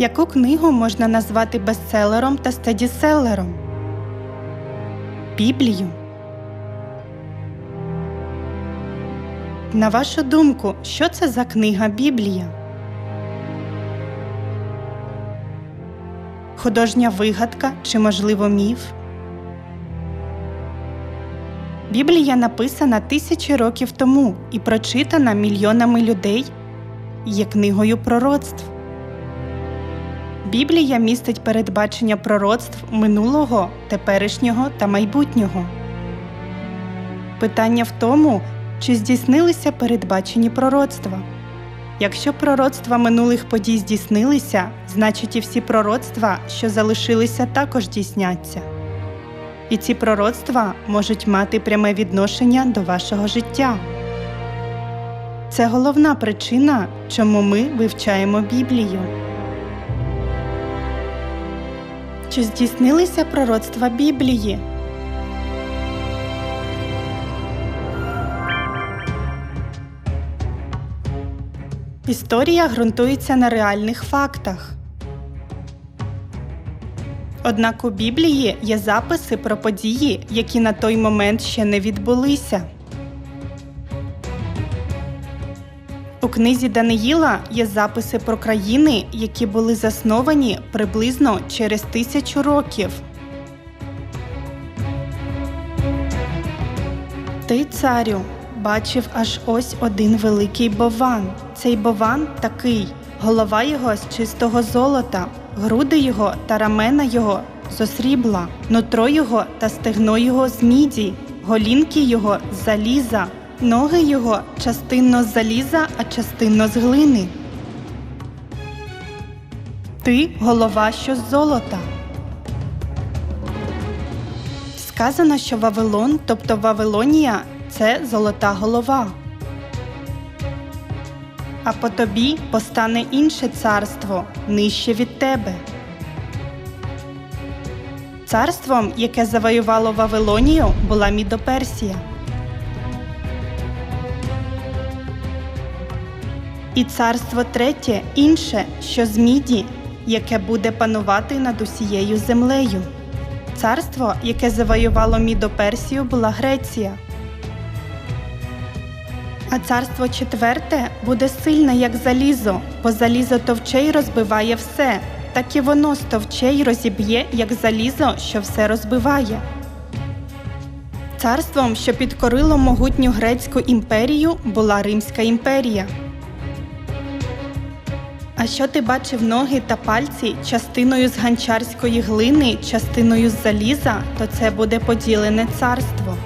Яку книгу можна назвати бестселером та стедіселером? Біблію. На вашу думку, що це за книга Біблія? Художня вигадка чи, можливо, міф? Біблія написана тисячі років тому і прочитана мільйонами людей є книгою пророцтв. Біблія містить передбачення пророцтв минулого, теперішнього та майбутнього. Питання в тому, чи здійснилися передбачені пророцтва. Якщо пророцтва минулих подій здійснилися, значить і всі пророцтва, що залишилися, також здійсняться. І ці пророцтва можуть мати пряме відношення до вашого життя. Це головна причина, чому ми вивчаємо Біблію. Чи здійснилися пророцтва Біблії? Історія ґрунтується на реальних фактах. Однак у Біблії є записи про події, які на той момент ще не відбулися. У книзі Даниїла є записи про країни, які були засновані приблизно через тисячу років. Ти, царю, бачив аж ось один великий бован. Цей бован такий, голова його з чистого золота, груди його та рамена його з осрібла, нутро його та стегно його з міді, голінки його з заліза, ноги його частинно з заліза, а частинно з глини. Ти голова, що з золота. Сказано, що Вавилон, тобто Вавилонія, це золота голова. А по тобі постане інше царство нижче від тебе. Царством, яке завоювало Вавилонію, була Мідоперсія. І царство третє інше, що з міді, яке буде панувати над усією землею. Царство, яке завоювало Мідоперсію, була Греція. А царство четверте буде сильне, як залізо, бо залізо товче й розбиває все, так і воно стовче й розіб'є, як залізо, що все розбиває. Царством, що підкорило могутню грецьку імперію, була Римська імперія. А що ти бачив ноги та пальці частиною з ганчарської глини, частиною з заліза, то це буде поділене царство.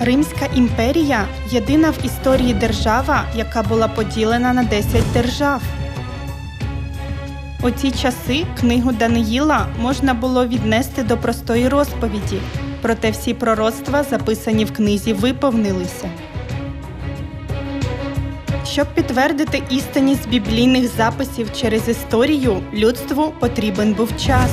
Римська імперія єдина в історії держава, яка була поділена на 10 держав. У ці часи книгу Даниїла можна було віднести до простої розповіді, проте всі пророцтва, записані в книзі, виповнилися. Щоб підтвердити істинність біблійних записів через історію, людству потрібен був час.